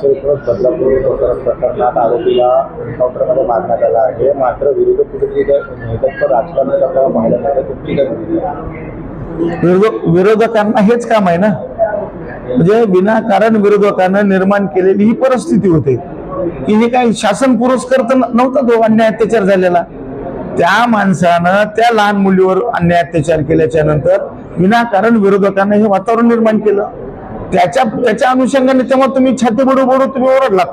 शिवप्रत बदलापूर प्रकरण प्रकरणात आरोपीला एन्काउंटरमध्ये मारण्यात आला आहे. मात्र विरोधक कुठेतरी राजकारणात आपल्याला पाहायला मिळतं तुमची काय विरोधक विरोधकांना हेच काम आहे ना? म्हणजे विनाकारण विरोधकांना निर्माण केलेली ही परिस्थिती होते. की हे काही शासन पुरस्कार तर नव्हता तो अन्याय अत्याचार झालेला. त्या माणसानं त्या लहान मुलीवर अन्याय अत्याचार केल्याच्यानंतर विनाकारण विरोधकांना हे वातावरण निर्माण केलं. त्याच्या त्याच्या अनुषंगाने तेव्हा तुम्ही छाती बडू बडू तुम्ही ओरडलात.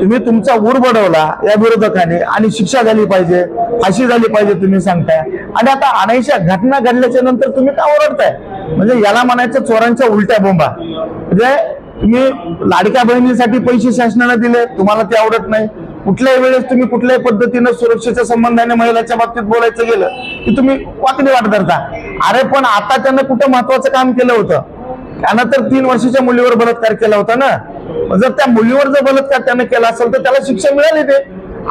तुम्ही तुमचा ऊर बडवला या विरोधकाने आणि शिक्षा झाली पाहिजे फाशी झाली पाहिजे तुम्ही सांगताय. आणि आता अनायशा घटना घडल्याच्या नंतर तुम्ही का ओरडताय? म्हणजे याला म्हणायचं चोरांच्या उलट्या बोंबा. म्हणजे तुम्ही लाडक्या बहिणीसाठी पैसे शासनाने दिले तुम्हाला ते आवडत नाही. कुठल्याही वेळेस तुम्ही कुठल्याही पद्धतीनं सुरक्षेच्या संबंधाने महिलाच्या बाबतीत बोलायचं गेलं की तुम्ही वाकडी वाट धरता. अरे पण आता त्यानं कुठं महत्वाचं काम केलं होतं? त्यानं तर तीन वर्षाच्या मुलीवर बलात्कार केला होता ना? जर त्या मुलीवर जर बलात्कार त्यानं केला असेल तर त्याला शिक्षा मिळाली ते.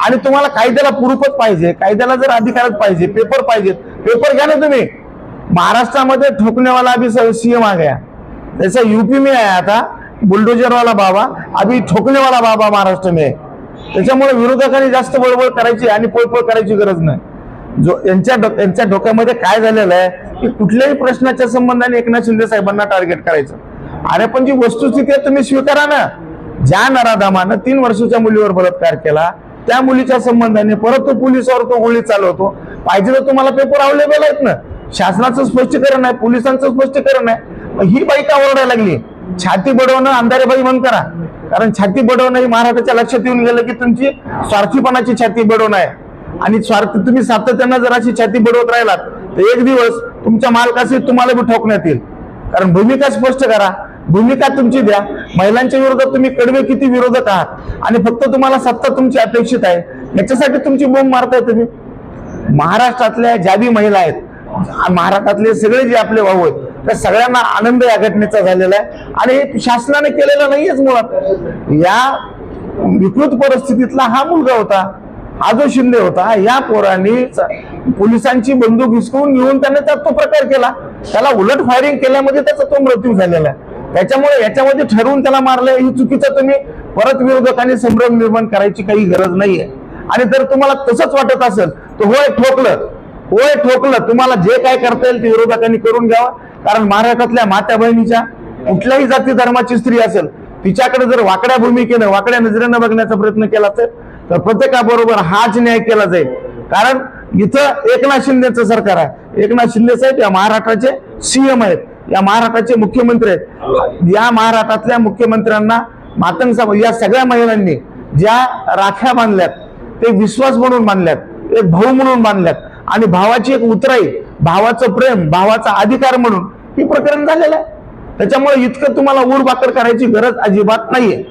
आणि तुम्हाला कायद्याला पुरुपच पाहिजे कायद्याला जर अधिकारच पाहिजे पेपर पाहिजेत पेपर घ्या ना तुम्ही. महाराष्ट्रामध्ये ठोकण्यावाला अभी सीएम आ गया. जैसा यूपी में आया था बुलडोजर वाला बाबा अभी ठोकनेवाला बाबा महाराष्ट्र में. त्याच्यामुळे विरोधकांनी जास्त बळबळ करायची आणि पळपळ करायची गरज नाही. जो यांच्या यांच्या डोक्यामध्ये काय झालेलं आहे की कुठल्याही प्रश्नाच्या संबंधाने एकनाथ शिंदे साहेबांना टार्गेट करायचं. अरे पण जी वस्तुस्थिती आहे तुम्ही स्वीकारा ना. ज्या नराधामानं तीन वर्षाच्या मुलीवर बलात्कार केला त्या मुलीच्या संबंधाने परत तो पोलिसावर तो गोळी चालवतो. पाहिजे तर तुम्हाला पेपर अवेलेबल आहेत ना. शासनाचं स्पष्टीकरण आहे पोलिसांचं स्पष्टीकरण आहे. मग ही बाई का ओरडायला लागली? छाती बडवणं अंधारे बाई बंद करा. कारण छाती बडवणं ही महाराष्ट्राच्या लक्षात येऊन गेलं की तुमची स्वार्थीपणाची छाती बडवणं आहे. आणि स्वार्थ तुम्ही सातत्यानं जर अशी छाती बडवत राहिलात तर एक दिवस तुमच्या मालकाशी तुम्हाला बी ठोकण्यात येईल. कारण भूमिका स्पष्ट करा. भूमिका तुमची द्या. महिलांच्या विरोधात तुम्ही कडवे किती विरोधक आहात? आणि फक्त तुम्हाला सत्ता तुमची अपेक्षित आहे. याच्यासाठी तुमची बोंब मारताय तुम्ही. महाराष्ट्रातल्या ज्या बी महिला आहेत महाराष्ट्रातले सगळे जे आपले भाऊ आहेत त्या सगळ्यांना आनंद या घटनेचा झालेला आहे. आणि हे शासनाने केलेलं नाहीयेच मुळात. या विकृत परिस्थितीतला हा मुलगा होता. हा जो शिंदे होता या पोरांनी पोलिसांची बंदूक हिसकवून घेऊन त्याने त्यात तो प्रकार केला. त्याला उलट फायरिंग केल्यामध्ये त्याचा तो मृत्यू झालेला आहे. त्याच्यामुळे याच्यामध्ये ठरवून त्याला मारलंय ही चुकीचं तुम्ही परत विरोधकांनी संभ्रम निर्माण करायची काही गरज नाहीये. आणि जर तुम्हाला तसंच वाटत असेल तर होय ठोकलं. होय ठोकलं. तुम्हाला जे काय करता येईल ते विरोधकांनी करून घ्यावं. कारण महाराष्ट्रातल्या मात्या बहिणीच्या कुठल्याही जाती धर्माची स्त्री असेल तिच्याकडे जर वाकड्या भूमिकेनं वाकड्या नजरेनं बघण्याचा प्रयत्न केला असेल तर प्रत्येकाबरोबर हाच न्याय केला जाईल. कारण इथं एकनाथ शिंदेचं सरकार आहे. एकनाथ शिंदे साहेब या महाराष्ट्राचे सीएम आहेत. या महाराष्ट्राचे मुख्यमंत्री आहेत. या महाराष्ट्रातल्या मुख्यमंत्र्यांना मातंग साहेब या सगळ्या महिलांनी ज्या राख्या बांधल्यात ते विश्वास म्हणून बांधल्यात एक भाऊ म्हणून बांधल्यात आणि भावाची एक उतराई भावाचं प्रेम भावाचा अधिकार म्हणून ही प्रकरण झालेलं आहे. त्याच्यामुळे इतकं तुम्हाला ऊर बाकर करायची गरज अजिबात नाहीये.